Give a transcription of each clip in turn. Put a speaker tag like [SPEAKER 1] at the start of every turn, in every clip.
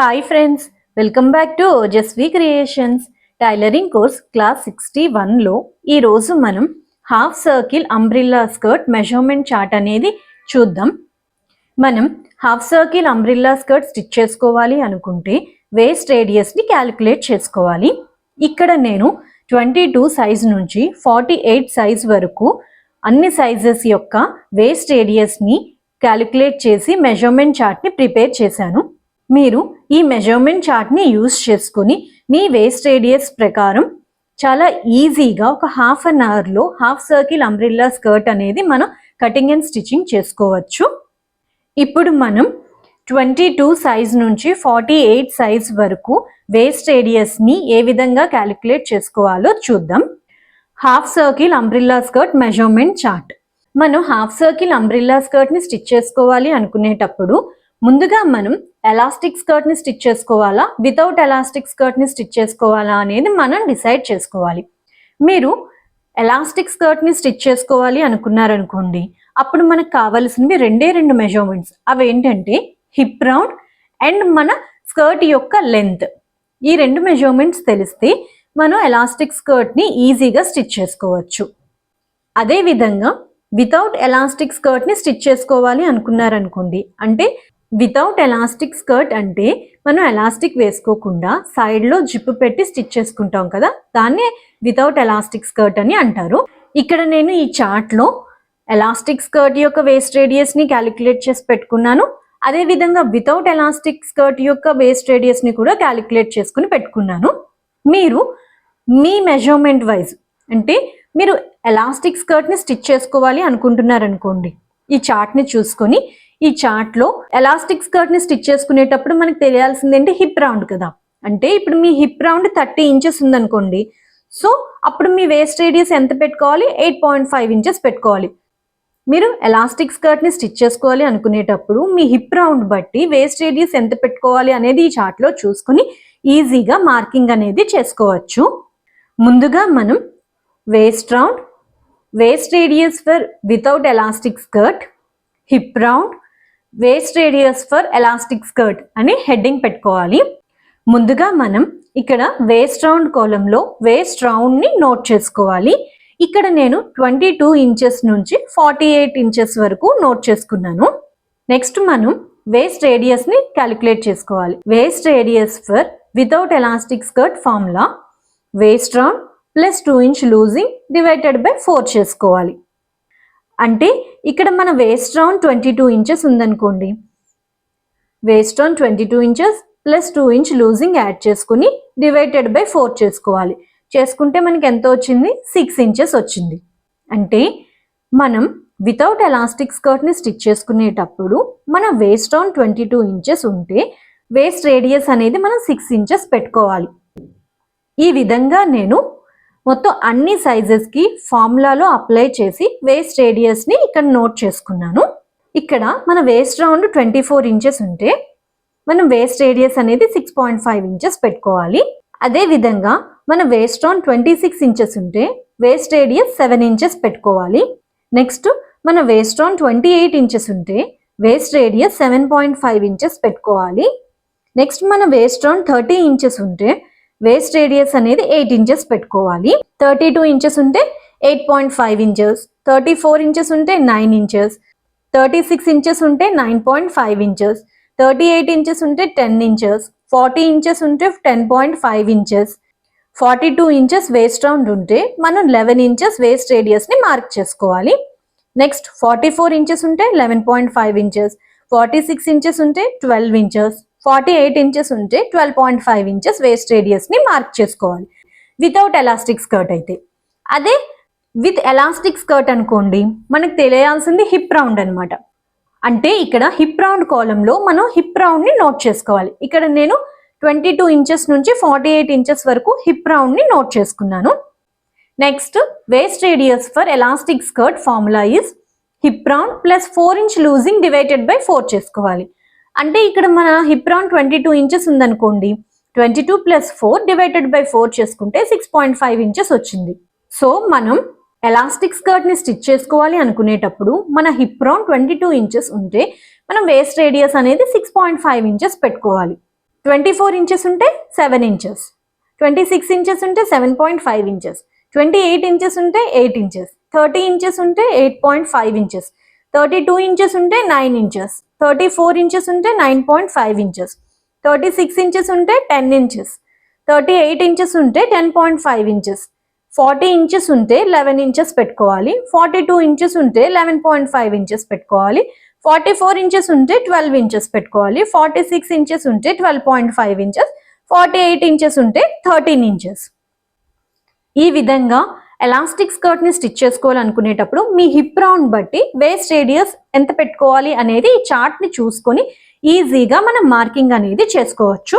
[SPEAKER 1] Hi friends welcome back to Ojaswi creations tailoring course class sixty వన్లో ఈరోజు మనం half circle umbrella skirt measurement chart అనేది చూద్దాం. మనం half circle umbrella skirt stitch చేసుకోవాలి అనుకుంటే వేస్ట్ రేడియస్ని క్యాలిక్యులేట్ చేసుకోవాలి. ఇక్కడ నేను ట్వంటీ టూ సైజ్ నుంచి ఫార్టీ ఎయిట్ సైజ్ వరకు అన్ని సైజెస్ యొక్క వేస్ట్ రేడియస్ని క్యాలిక్యులేట్ చేసి మెజర్మెంట్ చార్ట్ని ప్రిపేర్ చేశాను. మీరు ఈ మెజర్మెంట్ చార్ట్ని యూస్ చేసుకుని మీ వేస్ట్ రేడియస్ ప్రకారం చాలా ఈజీగా ఒక హాఫ్ అన్ అవర్లో హాఫ్ సర్కిల్ అంబ్రిల్లా స్కర్ట్ అనేది మనం కటింగ్ అండ్ స్టిచ్చింగ్ చేసుకోవచ్చు. ఇప్పుడు మనం ట్వంటీ టూ సైజ్ నుంచి ఫార్టీ ఎయిట్ సైజ్ వరకు వేస్ట్ రేడియస్ని ఏ విధంగా క్యాలిక్యులేట్ చేసుకోవాలో చూద్దాం. Half circle umbrella skirt measurement chart మనం హాఫ్ సర్కిల్ అంబ్రిల్లా స్కర్ట్ని స్టిచ్ చేసుకోవాలి అనుకునేటప్పుడు ముందుగా మనం ఎలాస్టిక్ స్కర్ట్ని స్టిచ్ చేసుకోవాలా? వితౌట్ ఎలాస్టిక్ స్కర్ట్ని స్టిచ్ చేసుకోవాలా అనేది మనం డిసైడ్ చేసుకోవాలి. మీరు ఎలాస్టిక్ స్కర్ట్ని స్టిచ్ చేసుకోవాలి అనుకున్నారనుకోండి అప్పుడు మనకు కావాల్సినవి రెండే రెండు మెజర్మెంట్స్. అవి ఏంటంటే హిప్ రౌండ్ అండ్ మన స్కర్ట్ యొక్క లెంత్ ఈ రెండు మెజర్మెంట్స్ తెలిస్తే మనం ఎలాస్టిక్ స్కర్ట్ని ఈజీగా స్టిచ్ చేసుకోవచ్చు. అదే విధంగా వితౌట్ ఎలాస్టిక్ స్కర్ట్ని స్టిచ్ చేసుకోవాలి అనుకున్నారనుకోండి అంటే వితౌట్ ఎలాస్టిక్ స్కర్ట్ అంటే మనం ఎలాస్టిక్ వేసుకోకుండా సైడ్లో జిప్పు పెట్టి స్టిచ్ చేసుకుంటాం కదా? దాన్నే వితౌట్ ఎలాస్టిక్ స్కర్ట్ అని అంటారు. ఇక్కడ నేను ఈ చార్ట్లో ఎలాస్టిక్ స్కర్ట్ యొక్క వేస్ట్ రేడియస్ని క్యాలిక్యులేట్ చేసి పెట్టుకున్నాను. అదే విధంగా వితౌట్ ఎలాస్టిక్ స్కర్ట్ యొక్క వేస్ట్ రేడియస్ని కూడా క్యాలిక్యులేట్ చేసుకుని పెట్టుకున్నాను. మీరు మీ మెజర్మెంట్ వైజ్ అంటే మీరు ఎలాస్టిక్ స్కర్ట్ని స్టిచ్ చేసుకోవాలి అనుకుంటున్నారనుకోండి. ఈ చార్ట్ని చూసుకొని ఈ చార్ట్లో ఎలాస్టిక్ స్కర్ట్ని స్టిచ్ చేసుకునేటప్పుడు మనకు తెలియాల్సింది ఏంటి? హిప్ రౌండ్ కదా. అంటే ఇప్పుడు మీ హిప్ రౌండ్ థర్టీ ఇంచెస్ ఉందనుకోండి. సో అప్పుడు మీ వేస్ట్ రేడియస్ ఎంత పెట్టుకోవాలి? ఎయిట్ పాయింట్ ఫైవ్ ఇంచెస్ పెట్టుకోవాలి. మీరు ఎలాస్టిక్ స్కర్ట్ని స్టిచ్ చేసుకోవాలి అనుకునేటప్పుడు మీ హిప్ రౌండ్ బట్టి వేస్ట్ రేడియస్ ఎంత పెట్టుకోవాలి అనేది ఈ చార్ట్లో చూసుకుని ఈజీగా మార్కింగ్ అనేది చేసుకోవచ్చు. ముందుగా మనం waist round waist radius for without elastic skirt hip round waist radius for elastic skirt అని హెడ్డింగ్ పెట్టుకోవాలి. ముందుగా మనం ఇక్కడ వేస్ట్ రౌండ్ కోలంలో వేస్ట్ రౌండ్ని నోట్ చేసుకోవాలి. ఇక్కడ నేను ట్వంటీ టూ ఇంచెస్ నుంచి ఫార్టీ ఎయిట్ ఇంచెస్ వరకు నోట్ చేసుకున్నాను. నెక్స్ట్ మనం వేస్ట్ రేడియస్ని క్యాలిక్యులేట్ చేసుకోవాలి. Waist radius for without elastic skirt formula waist round plus two inch loosing divided by four చేసుకోవాలి. అంటే ఇక్కడ మన waist round twenty two inches ఉందనుకోండి. Waist round twenty two inches plus two inch loosing add చేసుకుని divided by four చేసుకోవాలి. చేసుకుంటే మనకి ఎంత వచ్చింది? సిక్స్ ఇంచెస్ వచ్చింది. అంటే మనం వితౌట్ ఎలాస్టిక్ స్కర్ట్ని స్టిచ్ చేసుకునేటప్పుడు మన waist round twenty two inches ఉంటే వేస్ట్ రేడియస్ అనేది మనం సిక్స్ ఇంచెస్ పెట్టుకోవాలి. ఈ విధంగా నేను మొత్తం అన్ని సైజెస్కి ఫార్ములాలో అప్లై చేసి వేస్ట్ రేడియస్ని ఇక్కడ నోట్ చేసుకున్నాను. ఇక్కడ మన waist round twenty four inches ఉంటే మనం వేస్ట్ రేడియస్ అనేది సిక్స్ పాయింట్ ఫైవ్ ఇంచెస్ పెట్టుకోవాలి. అదే విధంగా మన waist round twenty six inches ఉంటే వేస్ట్ రేడియస్ సెవెన్ ఇంచెస్ పెట్టుకోవాలి. నెక్స్ట్ మన waist round twenty eight inches ఉంటే waist radius seven point five inches పెట్టుకోవాలి. నెక్స్ట్ మన వేస్ట్ రౌండ్ థర్టీ ఇంచెస్ ఉంటే వేస్ట్ రేడియస్ అనేది ఎయిట్ ఇంచెస్ పెట్టుకోవాలి. థర్టీ టూ ఇంచెస్ ఉంటే eight point five inches thirty four inches ఉంటే nine inches thirty six inches ఉంటే nine point five inches thirty eight inches ఉంటే ten inches forty inches ఉంటే ten point five inches forty two inches waist round ఉంటే మనం eleven inches waist రేడియస్ని mark చేసుకోవాలి. Next forty four inches ఉంటే eleven point five inches forty six inches ఉంటే twelve inches forty eight inches ఉంటే twelve point five inches waist రేడియస్ని mark చేసుకోవాలి. Without elastic skirt అయితే. అదే విత్ ఎలాస్టిక్ స్కర్ట్ అనుకోండి మనకు తెలియాల్సింది హిప్ రౌండ్ అనమాట అంటే ఇక్కడ హిప్ రౌండ్ కాలంలో మనం హిప్ రౌండ్ని నోట్ చేసుకోవాలి. ఇక్కడ నేను ట్వంటీ టూ ఇంచెస్ నుంచి ఫార్టీ ఎయిట్ ఇంచెస్ వరకు హిప్ రౌండ్ని నోట్ చేసుకున్నాను. Next waist radius for elastic skirt formula is hip round plus four inch loosing divided by four చేసుకోవాలి. అంటే ఇక్కడ మన hip round twenty two inches ఉందనుకోండి twenty two plus four divided by four చేసుకుంటే six point five inches వచ్చింది. So మనం elastic స్కర్ట్ని stitch చేసుకోవాలి అనుకునేటప్పుడు మన hip round twenty two inches ఉంటే మనం వేస్ట్ రేడియస్ అనేది సిక్స్ పాయింట్ ఫైవ్ ఇంచెస్ పెట్టుకోవాలి. ట్వంటీ ఫోర్ ఇంచెస్ ఉంటే seven inches twenty six inches ఉంటే seven point five inches twenty eight inches ఉంటే ఎయిట్ ఇంచెస్ థర్టీ ఇంచెస్ ఉంటే eight point five inches thirty two inches ఉంటే nine inches thirty four inches ఉంటే nine point five inches thirty six inches ఉంటే ten inches thirty eight inches ఉంటే ten point five inches forty inches ఉంటే eleven inches పెట్టుకోవాలి. Forty two inches ఉంటే eleven point five inches పెట్టుకోవాలి. Forty four inches ఉంటే twelve inches పెట్టుకోవాలి. Forty six inches ఉంటే twelve point five inches forty eight inches ఉంటే thirteen inches ఈ విధంగా ఎలాస్టిక్ స్కర్ట్ని స్టిచ్ చేసుకోవాలనుకునేటప్పుడు మీ హిప్ రౌండ్ బట్టి వేస్ట్ రేడియస్ ఎంత పెట్టుకోవాలి అనేది ఈ చార్ట్ని చూసుకొని ఈజీగా మనం మార్కింగ్ అనేది చేసుకోవచ్చు.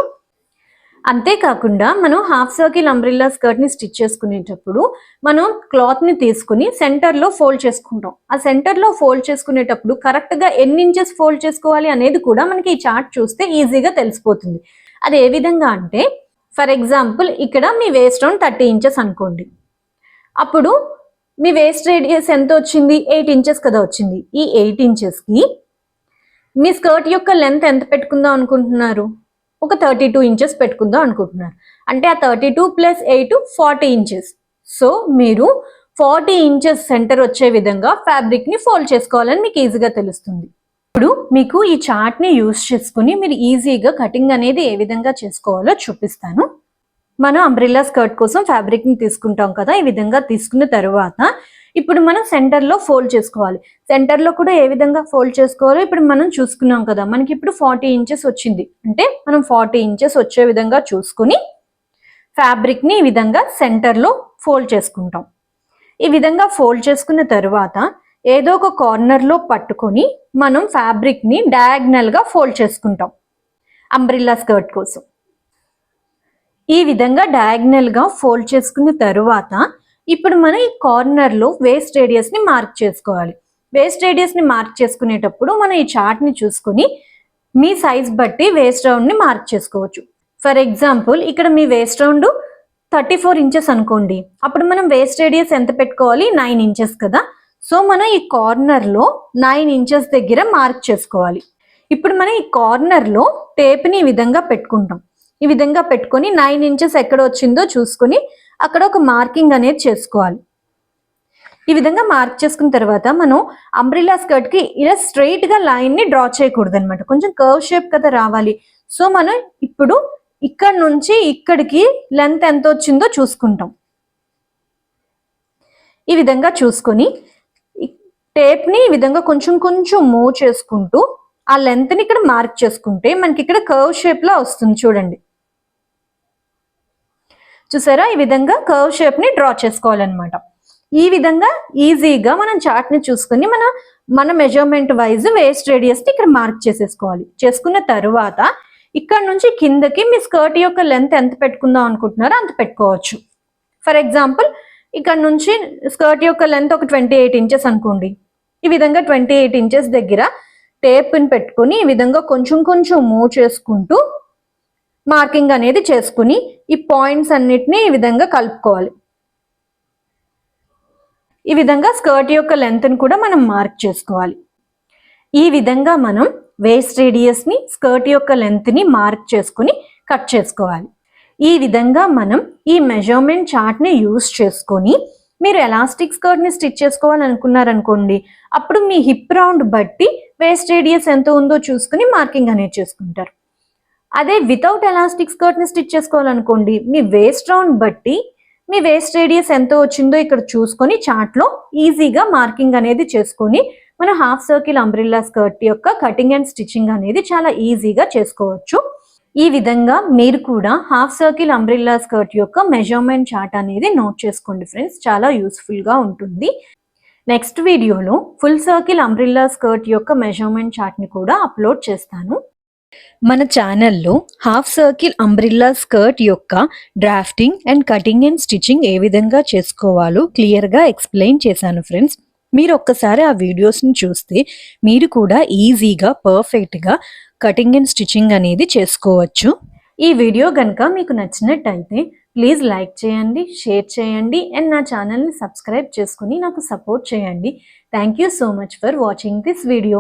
[SPEAKER 1] అంతేకాకుండా మనం హాఫ్ సర్కిల్ అంబ్రిల్లా స్కర్ట్ని స్టిచ్ చేసుకునేటప్పుడు మనం క్లాత్ని తీసుకుని సెంటర్లో ఫోల్డ్ చేసుకుంటాం. ఆ సెంటర్లో ఫోల్డ్ చేసుకునేటప్పుడు కరెక్ట్గా ఎన్ని ఇంచెస్ ఫోల్డ్ చేసుకోవాలి అనేది కూడా మనకి ఈ చార్ట్ చూస్తే ఈజీగా తెలిసిపోతుంది. అది ఏ విధంగా అంటే ఫర్ ఎగ్జాంపుల్ ఇక్కడ మీ వేస్ట్ రౌండ్ థర్టీ ఇంచెస్ అనుకోండి. అప్పుడు మీ వేస్ట్ రేడియస్ ఎంత వచ్చింది ఎయిట్ ఇంచెస్ కదా వచ్చింది. ఈ ఎయిట్ ఇంచెస్కి మీ స్కర్ట్ యొక్క లెంత్ ఎంత పెట్టుకుందాం అనుకుంటున్నారు? ఒక థర్టీ టూ ఇంచెస్ పెట్టుకుందాం అనుకుంటున్నారు. అంటే ఆ thirty two plus eight forty inches so మీరు ఫార్టీ ఇంచెస్ సెంటర్ వచ్చే విధంగా ఫ్యాబ్రిక్ని ఫోల్డ్ చేసుకోవాలని మీకు ఈజీగా తెలుస్తుంది. ఇప్పుడు మీకు ఈ చార్ట్ని యూస్ చేసుకుని మీరు ఈజీగా కటింగ్ అనేది ఏ విధంగా చేసుకోవాలో చూపిస్తాను. మనం అంబ్రిల్లా స్కర్ట్ కోసం ఫ్యాబ్రిక్ని తీసుకుంటాం కదా ఈ విధంగా తీసుకున్న తర్వాత ఇప్పుడు మనం సెంటర్లో ఫోల్డ్ చేసుకోవాలి. సెంటర్లో కూడా ఏ విధంగా ఫోల్డ్ చేసుకోవాలో ఇప్పుడు మనం చూసుకున్నాం కదా మనకి ఇప్పుడు ఫార్టీ ఇంచెస్ వచ్చింది. అంటే మనం ఫార్టీ ఇంచెస్ వచ్చే విధంగా చూసుకుని ఫ్యాబ్రిక్ని ఈ విధంగా సెంటర్లో ఫోల్డ్ చేసుకుంటాం. ఈ విధంగా ఫోల్డ్ చేసుకున్న తర్వాత ఏదో ఒక కార్నర్లో పట్టుకొని మనం ఫ్యాబ్రిక్ని డయాగ్నల్గా ఫోల్డ్ చేసుకుంటాం. అంబ్రిల్లా స్కర్ట్ కోసం. ఈ విధంగా డయాగ్నల్గా ఫోల్డ్ చేసుకున్న తరువాత ఇప్పుడు మనం ఈ కార్నర్లో వేస్ట్ రేడియస్ని మార్క్ చేసుకోవాలి. వేస్ట్ రేడియస్ని మార్క్ చేసుకునేటప్పుడు మనం ఈ చార్ట్ని చూసుకుని మీ సైజ్ బట్టి వేస్ట్ రౌండ్ని మార్క్ చేసుకోవచ్చు. ఫర్ ఎగ్జాంపుల్ ఇక్కడ మీ waist round thirty four inches అనుకోండి. అప్పుడు మనం వేస్ట్ రేడియస్ ఎంత పెట్టుకోవాలి? నైన్ ఇంచెస్ కదా. సో మనం ఈ కార్నర్లో నైన్ ఇంచెస్ దగ్గర మార్క్ చేసుకోవాలి. ఇప్పుడు మనం ఈ కార్నర్లో టేప్ని ఈ విధంగా పెట్టుకుంటాం. ఈ విధంగా పెట్టుకొని నైన్ ఇంచెస్ ఎక్కడ వచ్చిందో చూసుకొని అక్కడ ఒక మార్కింగ్ అనేది చేసుకోవాలి. ఈ విధంగా మార్క్ చేసుకున్న తర్వాత మనం అంబ్రిలా స్కర్ట్కి ఇలా స్ట్రైట్గా లైన్ని డ్రా చేయకూడదు అనమాట కొంచెం కర్వ్ షేప్ కదా రావాలి. సో మనం ఇప్పుడు ఇక్కడ నుంచి ఇక్కడికి లెంత్ ఎంత వచ్చిందో చూసుకుంటాం. ఈ విధంగా చూసుకొని టేప్ని ఈ విధంగా కొంచెం కొంచెం మూవ్ చేసుకుంటూ ఆ లెంత్ని ఇక్కడ మార్క్ చేసుకుంటే మనకి ఇక్కడ కర్వ్ షేప్లో వస్తుంది చూడండి. చూసారా? ఈ విధంగా కర్వ్ షేప్ని డ్రా చేసుకోవాలన్నమాట. ఈ విధంగా ఈజీగా మనం చార్ట్ని చూసుకుని మన మన మెజర్మెంట్ వైజ్ వేస్ట్ రేడియస్ని ఇక్కడ మార్క్ చేసేసుకోవాలి. చేసుకున్న తరువాత ఇక్కడ నుంచి కిందకి మీ స్కర్ట్ యొక్క లెంత్ ఎంత పెట్టుకుందాం అనుకుంటున్నారో అంత పెట్టుకోవచ్చు. ఫర్ ఎగ్జాంపుల్ ఇక్కడ నుంచి స్కర్ట్ యొక్క లెంత్ ఒక ట్వంటీ ఎయిట్ ఇంచెస్ అనుకోండి. ఈ విధంగా ట్వంటీ ఎయిట్ ఇంచెస్ దగ్గర టేప్ని పెట్టుకుని ఈ విధంగా కొంచెం కొంచెం మూవ్ చేసుకుంటూ మార్కింగ్ అనేది చేసుకుని ఈ పాయింట్స్ అన్నిటిని ఈ విధంగా కలుపుకోవాలి. ఈ విధంగా స్కర్ట్ యొక్క లెంత్ని కూడా మనం మార్క్ చేసుకోవాలి. ఈ విధంగా మనం వేస్ట్ రేడియస్ని స్కర్ట్ యొక్క లెంత్ని మార్క్ చేసుకుని కట్ చేసుకోవాలి. ఈ విధంగా మనం ఈ మెజర్మెంట్ చార్ట్ని యూస్ చేసుకొని మీరు ఎలాస్టిక్ స్కర్ట్ని స్టిచ్ చేసుకోవాలనుకున్నారనుకోండి అప్పుడు మీ హిప్ రౌండ్ బట్టి వేస్ట్ రేడియస్ ఎంత ఉందో చూసుకుని మార్కింగ్ అనేది చేసుకుంటారు. అదే వితౌట్ ఎలాస్టిక్ స్కర్ట్ని స్టిచ్ చేసుకోవాలనుకోండి మీ వేస్ట్ రౌండ్ బట్టి మీ వేస్ట్ రేడియస్ ఎంత వచ్చిందో ఇక్కడ చూసుకొని చార్ట్లో ఈజీగా మార్కింగ్ అనేది చేసుకొని మన హాఫ్ సర్కిల్ అంబ్రిల్లా స్కర్ట్ యొక్క కటింగ్ అండ్ స్టిచ్చింగ్ అనేది చాలా ఈజీగా చేసుకోవచ్చు. ఈ విధంగా మీరు కూడా హాఫ్ సర్కిల్ అంబ్రిల్లా స్కర్ట్ యొక్క మెజర్మెంట్ చార్ట్ అనేది నోట్ చేసుకోండి ఫ్రెండ్స్ చాలా యూస్ఫుల్గా ఉంటుంది. నెక్స్ట్ వీడియోలో ఫుల్ సర్కిల్ అంబ్రిల్లా స్కర్ట్ యొక్క మెజర్మెంట్ చార్ట్ని కూడా అప్లోడ్ చేస్తాను. మన ఛానల్లో హాఫ్ సర్కిల్ అంబ్రిల్లా స్కర్ట్ యొక్క drafting and cutting and stitching ఏ విధంగా చేసుకోవాలో క్లియర్గా ఎక్స్ప్లెయిన్ చేశాను ఫ్రెండ్స్ మీరు ఒక్కసారి ఆ వీడియోస్ని చూస్తే మీరు కూడా ఈజీగా పర్ఫెక్ట్గా కటింగ్ అండ్ స్టిచ్చింగ్ అనేది చేసుకోవచ్చు. ఈ వీడియో కనుక మీకు నచ్చినట్టయితే ప్లీజ్ లైక్ చేయండి షేర్ చేయండి అండ్ నా ఛానల్ని సబ్స్క్రైబ్ చేసుకుని నాకు సపోర్ట్ చేయండి. Thank you so much for watching this video